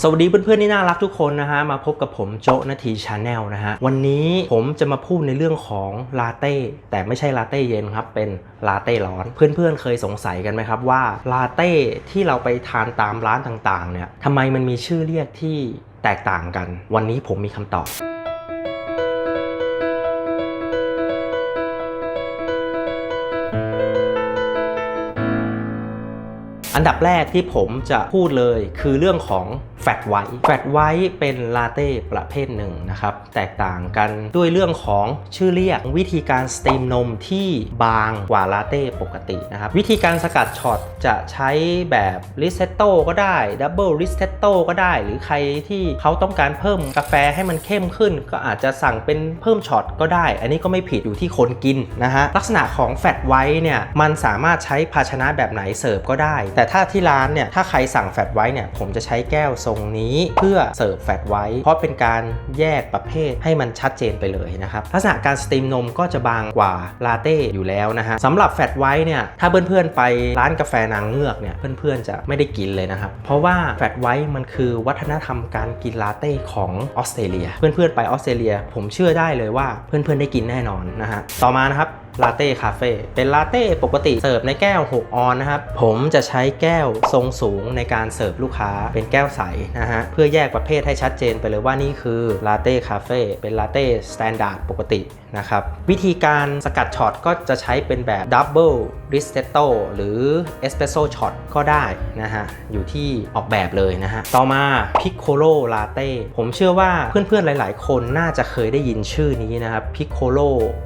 สวัสดีเพื่อนๆที่น่ารักทุกคนนะฮะมาพบกับผมโจนาทีชาแนลนะฮะวันนี้ผมจะมาพูดในเรื่องของลาเต้แต่ไม่ใช่ลาเต้เย็นครับเป็นลาเต้ร้อน เพื่อนๆเคยสงสัยกันไหมครับว่าลาเต้ที่เราไปทานตามร้านต่างๆเนี่ยทำไมมันมีชื่อเรียกที่แตกต่างกัน วันนี้ผมมีคำตอบอันดับแรกที่ผมจะพูดเลยคือเรื่องของ แฟตไวท์แฟตไวท์เป็นลาเต้ประเภทหนึ่งนะครับ แตกต่างกันด้วยเรื่องของชื่อเรียกวิธีการสตรีมนมที่บางกว่าลาเต้ปกตินะครับ วิธีการสกัดช็อตจะใช้แบบริสเซตโต้ก็ได้ดับเบิลริสเซตโต้ก็ได้ หรือใครที่เขาต้องการเพิ่มกาแฟให้มันเข้มขึ้น ก็อาจจะสั่งเป็นเพิ่มช็อตก็ได้ อันนี้ก็ไม่ผิดอยู่ที่คนกินนะฮะลักษณะของแฟตไวท์เนี่ยมันสามารถใช้ภาชนะแบบไหนเสิร์ฟก็ได้ แต่ถ้าที่ร้านเนี่ยถ้าใครสั่งแฟตไวท์เนี่ยผมจะใช้แก้วทรงนี้เพื่อเสิร์ฟแฟตไวท์เพราะเป็นการแยกประเภทให้มันชัดเจนไปเลยนะครับลักษณะการสตรีมนมก็จะบางกว่าลาเต้อยู่แล้วนะฮะสำหรับแฟตไวท์เนี่ยถ้าเพื่อนๆไปร้านกาแฟนางเงือกเนี่ยเพื่อนๆจะไม่ได้กินเลยนะครับเพราะว่าแฟตไวท์มันคือวัฒนธรรมการกินลาเต้ของออสเตรเลีย เพื่อนๆไปออสเตรเลีย ผมเชื่อได้เลยว่าเพื่อนๆได้กินแน่นอนนะฮะต่อมานะครับ ลาเต้คาเฟ่เป็นลาเต้ปกติเสิร์ฟในแก้ว 6 ออนนะครับ ผมจะใช้แก้วทรงสูงในการเสิร์ฟลูกค้าเป็นแก้วใสนะฮะ เพื่อแยกประเภทให้ชัดเจนไปเลยว่านี่คือลาเต้คาเฟ่เป็นลาเต้สแตนดาร์ดปกตินะครับ วิธีการสกัดช็อตก็จะใช้เป็นแบบดับเบิลริสเตโตหรือเอสเปรสโซช็อตก็ได้นะฮะ อยู่ที่ออกแบบเลยนะฮะ ต่อมาพิคโคโลลาเต้ผมเชื่อว่าเพื่อนๆหลาย ๆ คนน่าจะเคยได้ยินชื่อนี้นะครับพิคโคโล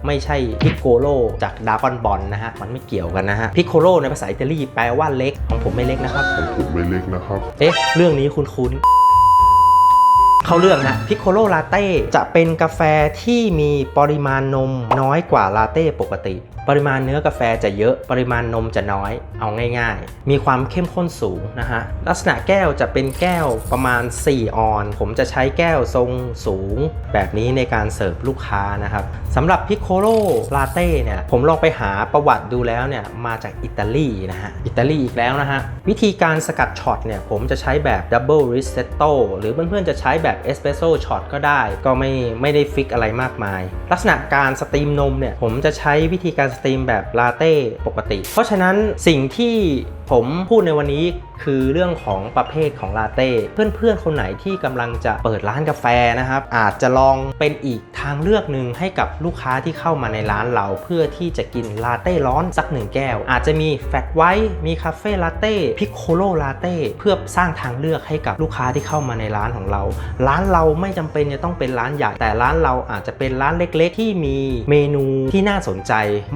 ไม่ใช่พิโกโลจากดากอนบอลนะฮะ มันไม่เกี่ยวกันนะฮะพิคโคโลในภาษาอิตาลีแปลว่าเล็ก ของผมไม่เล็กนะครับผมไม่เล็กนะครับ เอ๊ะ เรื่องนี้คุ้นๆเข้าเรื่องนะพิคโคโลลาเต้จะเป็นกาแฟที่มีปริมาณนมน้อยกว่าลาเต้ปกติ ปริมาณเนื้อกาแฟจะเยอะ ปริมาณนมจะน้อย เอาง่ายๆ มีความเข้มข้นสูงนะฮะ ลักษณะแก้วจะเป็นแก้วประมาณ 4 ออน ผมจะใช้แก้วทรงสูง แบบนี้ในการเสิร์ฟลูกค้านะครับสำหรับพิคโคโลลาเต้เนี่ย ผมลองไปหาประวัติดูแล้วเนี่ย มาจากอิตาลีนะฮะ อิตาลีอีกแล้วนะฮะ วิธีการสกัดช็อตเนี่ย ผมจะใช้แบบดับเบิลริสเซตโตหรือเพื่อนๆจะใช้แบบเอสเปรสโซช็อตก็ได้ ก็ไม่ไม่ได้ฟิกอะไรมากมาย ลักษณะการสตรีมนมเนี่ย ผมจะใช้วิธีการสตรีมแบบลาเต้ปกติ เพราะฉะนั้นสิ่งที่ผมพูดในวันนี้คือเรื่องของประเภทของลาเต้ เพื่อนๆ คนไหนที่กำลังจะเปิดร้านกาแฟนะครับ อาจจะลองเป็นอีกทางเลือกหนึ่งให้กับลูกค้าที่เข้ามาในร้านเรา เพื่อที่จะกินลาเต้ร้อนสักหนึ่งแก้ว อาจจะมีแฟตไวท์มีคาเฟ่ลาเต้พิคโคโลลาเต้เพื่อสร้างทางเลือกให้กับลูกค้าที่เข้ามาในร้านของเรา ร้านเราไม่จำเป็นจะต้องเป็นร้านใหญ่แต่ร้านเราอาจจะเป็นร้านเล็กๆ ที่มีเมนูที่น่าสนใจ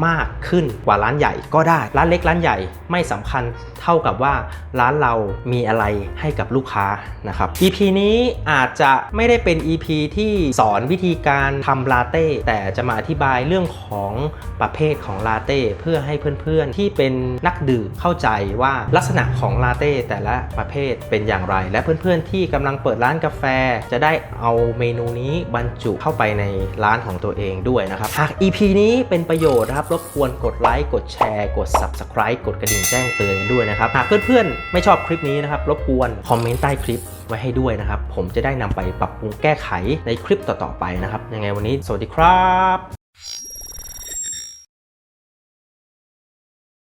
มากขึ้นกว่าร้านใหญ่ก็ได้ ร้านเล็กร้านใหญ่ไม่สำคัญเท่ากับว่าร้านเรามีอะไรให้กับลูกค้านะครับ EP นี้อาจจะไม่ได้เป็น EP ที่สอนวิธีการทำลาเต้แต่จะมาอธิบายเรื่องของประเภทของลาเต้เพื่อให้เพื่อนๆ ที่เป็นนักดื่มเข้าใจว่าลักษณะของลาเต้แต่ละประเภทเป็นอย่างไร และเพื่อนๆ ที่กำลังเปิดร้านกาแฟ จะได้เอาเมนูนี้บรรจุเข้าไปในร้านของตัวเองด้วยนะครับหาก EP นี้เป็นประโยชน์นะครับรบกวนกดไลค์กดแชร์ กด Subscribe กดกระดิ่งแจ้งเตือนกันด้วยนะครับหากเพื่อนๆไม่ชอบคลิปนี้นะครับรบกวนคอมเมนต์ใต้คลิปไว้ให้ด้วยนะครับ ผมจะได้นำไปปรับปรุงแก้ไขในคลิปต่อๆไปนะครับ ยังไงวันนี้สวัสดีครับ